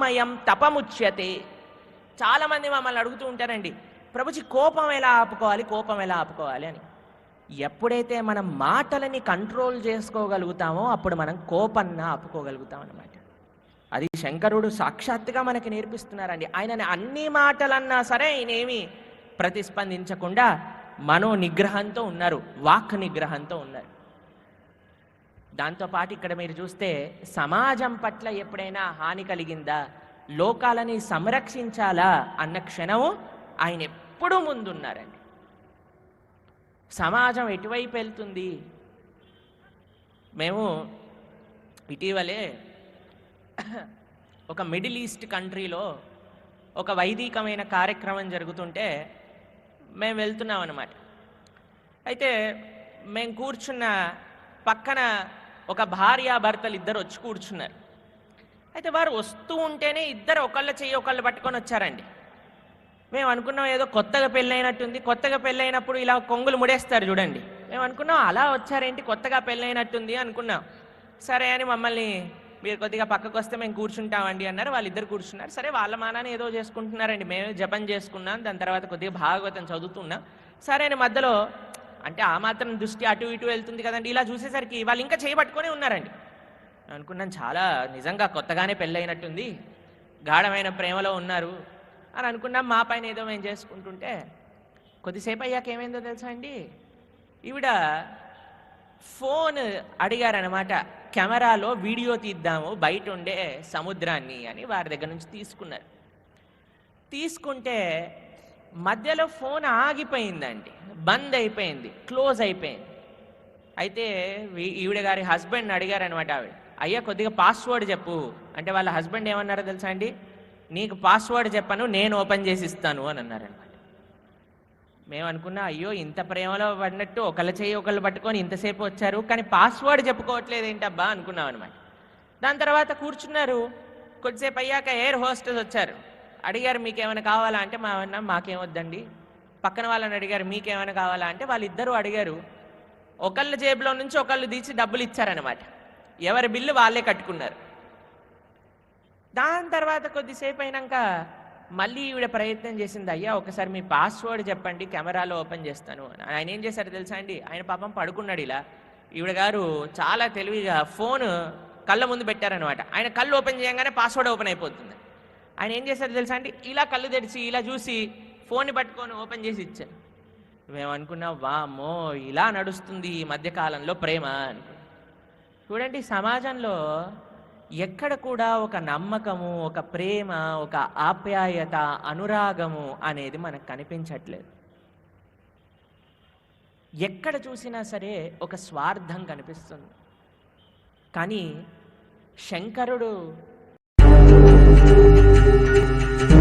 వాంగ్మయం తపముచ్యతే. చాలామంది మమ్మల్ని అడుగుతూ ఉంటారండి ప్రభుజీ కోపం ఎలా ఆపుకోవాలి? కోపం ఎలా ఆపుకోవాలి? అని. ఎప్పుడైతే మనం మాటలని కంట్రోల్ చేసుకోగలుగుతామో అప్పుడు మనం కోపన్న ఆపుకోగలుగుతాం అన్నమాట. అది శంకరుడు సాక్షాత్తుగా మనకి నేర్పిస్తున్నారండి. ఆయన అన్ని మాటలన్నా సరే ఆయన ప్రతిస్పందించకుండా మనో నిగ్రహంతో ఉన్నారు వాక్ నిగ్రహంతో ఉన్నారు. దాంతోపాటు ఇక్కడ మీరు చూస్తే సమాజం పట్ల ఎప్పుడైనా హాని కలిగిందా? లోకాలని సంరక్షించాలా? అన్న క్షణము ఆయన ఎప్పుడూ ముందున్నారండి. సమాజం ఎటువైపు వెళ్తుంది? మేము ఇటీవలే ఒక మిడిల్ ఈస్ట్ కంట్రీలో ఒక వైదికమైన కార్యక్రమం జరుగుతుంటే మేము వెళ్తున్నాం అన్నమాట అయితే మేము కూర్చున్న పక్కన ఒక భార్యాభర్తలు ఇద్దరు వచ్చి కూర్చున్నారు. అయితే వారు వస్తూ ఉంటేనే ఇద్దరు ఒకళ్ళ చెయ్యి ఒకళ్ళు పట్టుకొని వచ్చారండి. మేము అనుకున్నాం ఏదో కొత్తగా పెళ్ళైనట్టుంది కొత్తగా పెళ్ళైనప్పుడు ఇలా కొంగులు ముడేస్తారు చూడండి. మేము అనుకున్నాం అలా వచ్చారేంటి కొత్తగా పెళ్ళైనట్టుంది అనుకున్నాం. సరే అని మమ్మల్ని మీరు కొద్దిగా పక్కకు వస్తే మేము కూర్చుంటామండి అన్నారు. వాళ్ళిద్దరు కూర్చున్నారు. సరే వాళ్ళ మానాన్ని ఏదో చేసుకుంటున్నారండి. మేమే జపం చేసుకున్నాం. దాని తర్వాత కొద్దిగా భాగవతం చదువుతున్నాం. సరే అని మధ్యలో అంటే ఆ మాత్రం దృష్టి అటు ఇటు వెళ్తుంది కదండి. ఇలా చూసేసరికి వాళ్ళు ఇంకా చేయబట్టుకొని ఉన్నారండి. అనుకున్నాను చాలా నిజంగా కొత్తగానే పెళ్ళైనట్టుంది. గాఢమైన ప్రేమలో ఉన్నారు అని అనుకున్నాం. మా పైన ఏదో మేము చేసుకుంటుంటే కొద్దిసేపు అయ్యాక ఏమైందో తెలుసా అండి? ఈవిడ ఫోన్ అడిగారనమాట కెమెరాలో వీడియో తీద్దాము బయట ఉండే సముద్రాన్ని అని వారి దగ్గర నుంచి తీసుకున్నారు. తీసుకుంటే మధ్యలో ఫోన్ ఆగిపోయిందండి. బంద్ అయిపోయింది. క్లోజ్ అయిపోయింది. అయితే ఈవిడ గారి హస్బెండ్ అడిగారనమాట ఆవిడ. అయ్యా కొద్దిగా పాస్వర్డ్ చెప్పు. అంటే వాళ్ళ హస్బెండ్ ఏమన్నారో తెలుసా అండి? నీకు పాస్వర్డ్ చెప్పను నేను ఓపెన్ చేసి ఇస్తాను అని అన్నారనమాట మేము అనుకున్నా అయ్యో ఇంత ప్రేమలో పడినట్టు ఒకళ్ళ చేయి ఒకళ్ళు పట్టుకొని ఇంతసేపు వచ్చారు కానీ పాస్వర్డ్ చెప్పుకోవట్లేదు ఏంటబ్బా అనుకున్నాం అనమాట దాని తర్వాత కూర్చున్నారు. కొద్దిసేపు అయ్యాక ఎయిర్ హోస్టెస్ వచ్చారు. అడిగారు మీకేమైనా కావాలా? అంటే మా అన్న మాకేమొద్దండి పక్కన వాళ్ళని అడిగారు మీకేమైనా కావాలా? అంటే వాళ్ళిద్దరూ అడిగారు. ఒకళ్ళ జేబులో నుంచి ఒకళ్ళు తీసి డబ్బులు ఇచ్చారనమాట ఎవరి బిల్లు వాళ్ళే కట్టుకున్నారు. దాని తర్వాత కొద్దిసేపు అయినాక మళ్ళీ ఈవిడ ప్రయత్నం చేసింది అయ్యా ఒకసారి మీ పాస్వర్డ్ చెప్పండి కెమెరాలో ఓపెన్ చేస్తాను. ఆయన ఏం చేశారు తెలుసా అండి? ఆయన పాపం పడుకున్నాడు ఇలా. ఈవిడ గారు చాలా తెలివిగా ఫోన్ కళ్ళ ముందు పెట్టారనమాట ఆయన కళ్ళు ఓపెన్ చేయగానే పాస్వర్డ్ ఓపెన్ అయిపోతుంది. ఆయన ఏం చేశారు తెలుసా అండి? ఇలా కళ్ళు తెరిచి ఇలా చూసి ఫోన్ని పట్టుకొని ఓపెన్ చేసి ఇచ్చారు మేము అనుకున్నాం వామ్మో ఇలా నడుస్తుంది ఈ మధ్యకాలంలో ప్రేమ అనుకున్నాం చూడండి సమాజంలో ఎక్కడ కూడా ఒక నమ్మకము ఒక ప్రేమ ఒక ఆప్యాయత అనురాగము అనేది మనకు కనిపించట్లేదు. ఎక్కడ చూసినా సరే ఒక స్వార్థం కనిపిస్తుంది. కానీ శంకరుడు Música